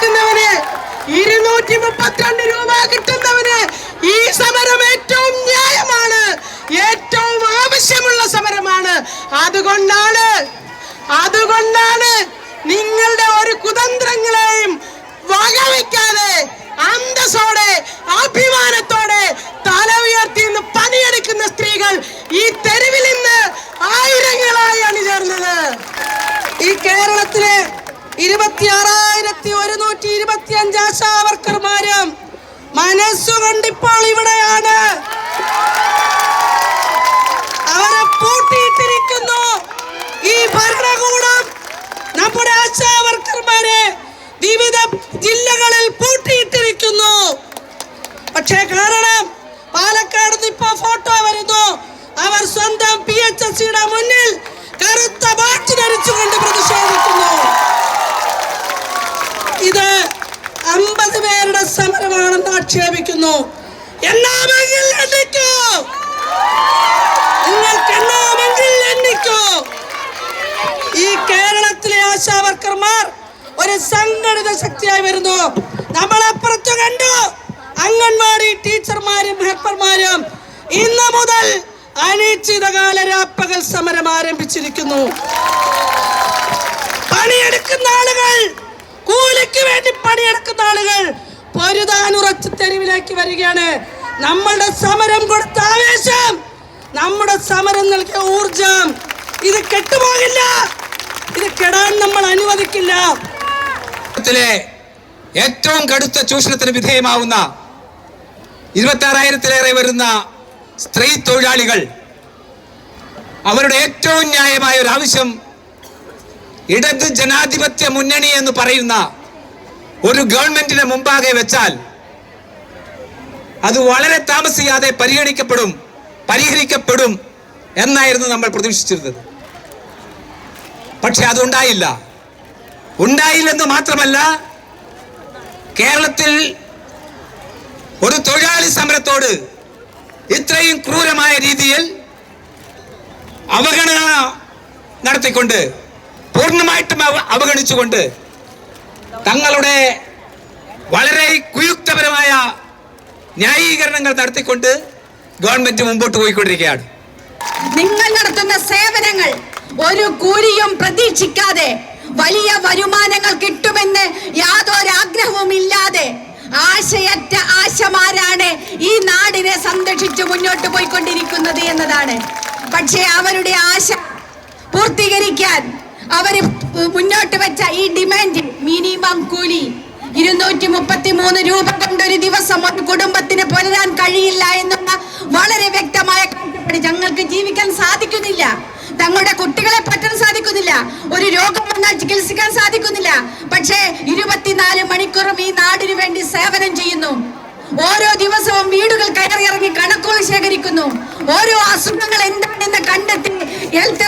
കിട്ടുന്നവന് ഇരുന്നൂറ്റി മുപ്പത്തിരണ്ട് രൂപ കിട്ടുന്നവന് ഈ സമരം ഏറ്റവും ന്യായമാണ്. ഏറ്റവും ആവശ്യമുള്ള സമരമാണ്. അതുകൊണ്ടാണ് അതുകൊണ്ടാണ് നിങ്ങളുടെ ഒരു കുതന്ത്രങ്ങളെയും വകവയ്ക്കാതെ അന്തസ്സോടെ അഭിമാനത്തോടെ തല ഉയർത്തി നിന്ന് പണിയെടുക്കുന്ന സ്ത്രീകൾ ഈ തെരുവിൽ നിന്ന് ആയിരങ്ങളായി അണിചേർന്നത്. ഈ കേരളത്തിലെ ഇരുപത്തിയാറായിരത്തി ഒരുന്നൂറ്റി ഇരുപത്തി അഞ്ച് ആശാ വർക്കർമാരും മനസ്സുകൊണ്ട് ഇപ്പോൾ ഇവിടെയാണ്. അവരെ പൂട്ടിയിട്ടിരിക്കുന്നു. ഈ ഭരണകൂടം നമ്മുടെ ആശാ വർക്കർമാരെ വിവിധ ജില്ലകളിൽ പൂട്ടിയിട്ടിരിക്കുന്നു. പക്ഷേ കാരണം പാലക്കാട് നിന്ന് ഫോട്ടോ വരുന്നു. അവർ സ്വന്തം പി എച്ച് എസ് സിയുടെ മുന്നിൽ കറുത്ത ബാറ്റ് ധരിച്ചുകൊണ്ട് പ്രതിഷേധിക്കുന്നു. ഇത് അമ്പത് പേരുടെ സമരമാണെന്ന് ആക്ഷേപിക്കുന്നു. എല്ലാമെങ്കിൽ എണ്ണിക്കൂ. നിങ്ങൾക്ക് എന്നാമെങ്കിൽ എണ്ണിക്കൂ. ഈ കേരളത്തിലെ ആശാ വർക്കർമാർ ഒരു സംഘടിത ശക്തിയായി വരുന്നു. നമ്മളപ്പുറത്തു കണ്ടു. അംഗൻവാടി ടീച്ചർമാരും ഹെൽപ്പർമാരും ഇന്ന് മുതൽ അനിശ്ചിതകാല രാപ്പകൽ സമരം ആരംഭിച്ചിരിക്കുന്നു. പണിയെടുക്കുന്ന ആളുകൾ കൂലിക്ക് വേണ്ടി പണിയെടുക്കുന്ന ആളുകൾ പൊരുതാനുറച്ച് തെരുവിലേക്ക് വരികയാണ്. നമ്മളുടെ സമരം കൊടുത്ത ആവേശം നമ്മുടെ സമരം നൽകിയ ഊർജം ഇത് കെട്ടുപോകില്ല. ഇത് കെടാൻ നമ്മൾ അനുവദിക്കില്ല. ഏറ്റവും കടുത്ത ചൂഷണത്തിന് വിധേയമാവുന്ന ഇരുപത്തി ആറായിരത്തിലേറെ വരുന്ന സ്ത്രീ തൊഴിലാളികൾ അവരുടെ ഏറ്റവും ന്യായമായ ഒരു ആവശ്യം ഇടത് ജനാധിപത്യ മുന്നണി എന്ന് പറയുന്ന ഒരു ഗവൺമെന്റിന് മുമ്പാകെ വെച്ചാൽ അത് വളരെ താമസിയാതെ പരിഗണിക്കപ്പെടും പരിഹരിക്കപ്പെടും എന്നായിരുന്നു നമ്മൾ പ്രതീക്ഷിച്ചിരുന്നത്. പക്ഷെ അതുണ്ടായില്ല. ഉണ്ടായില്ലെന്ന് മാത്രമല്ല കേരളത്തിൽ ഒരു തൊഴിലാളി സമരത്തോട് ഇത്രയും ക്രൂരമായ രീതിയിൽ അവഗണന നടത്തിക്കൊണ്ട് പൂർണമായിട്ടും അവഗണിച്ചുകൊണ്ട് തങ്ങളുടെ വളരെ കുയുക്തപരമായ ന്യായീകരണങ്ങൾ നടത്തിക്കൊണ്ട് ഗവൺമെന്റ് മുമ്പോട്ട് പോയിക്കൊണ്ടിരിക്കുകയാണ്. നിങ്ങൾ നടത്തുന്ന സേവനങ്ങൾ ഒരു കൂലിയും പ്രതീക്ഷിക്കാതെ വലിയ വരുമാനങ്ങൾ കിട്ടുമെന്ന് യാതൊരു ആഗ്രഹവും ഇല്ലാതെ ആശയറ്റ ആശമാരാണ് ഈ നാടിനെ സംരക്ഷിച്ചു മുന്നോട്ട് പോയിക്കൊണ്ടിരിക്കുന്നത് എന്നതാണ്. പക്ഷേ അവരുടെ ആശ പൂർത്തീകരിക്കാൻ അവർ മുന്നോട്ട് വെച്ച ഈ ഡിമാൻഡ് മിനിമം കൂലി ഇരുന്നൂറ്റി മുപ്പത്തി മൂന്ന് രൂപ കൊണ്ട് ഒരു ദിവസം ഒരു കുടുംബത്തിന് പുലരാൻ കഴിയില്ല എന്നുള്ള വളരെ വ്യക്തമായ കാഴ്ചപ്പാട് ഞങ്ങൾക്ക് ജീവിക്കാൻ സാധിക്കുന്നില്ല. തങ്ങളുടെ കുട്ടികളെ പറ്റാൻ സാധിക്കുന്നില്ല. ഒരു രോഗം വന്നാൽ ചികിത്സിക്കാൻ സാധിക്കുന്നില്ല. പക്ഷേ ഇരുപത്തിനാല് മണിക്കൂറും ഈ നാടിനു വേണ്ടി സേവനം ചെയ്യുന്നു. ഓരോ ദിവസവും വീടുകൾ കയറിയിറങ്ങി കണക്കുകൾ ശേഖരിക്കുന്നു. ഓരോ അസുഖങ്ങൾ എന്താണെന്ന് കണ്ടെത്തി ഹെൽത്ത്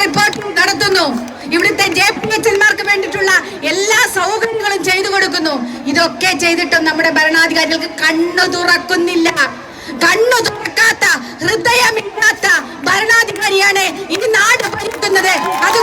ഇവിടുത്തെ ജെ പി എച്ച് എൽമാർക്ക് വേണ്ടിയിട്ടുള്ള എല്ലാ സൗകര്യങ്ങളും ചെയ്തു കൊടുക്കുന്നു. ഇതൊക്കെ ചെയ്തിട്ടും നമ്മുടെ ഭരണാധികാരികൾക്ക് കണ്ണു തുറക്കുന്നില്ല. കണ്ണു തുറക്കാത്ത ഹൃദയമില്ലാത്ത ഭരണാധികാരിയാണ് ഈ നാട് ഭരിക്കുന്നത്. അതുകൊണ്ടാണ്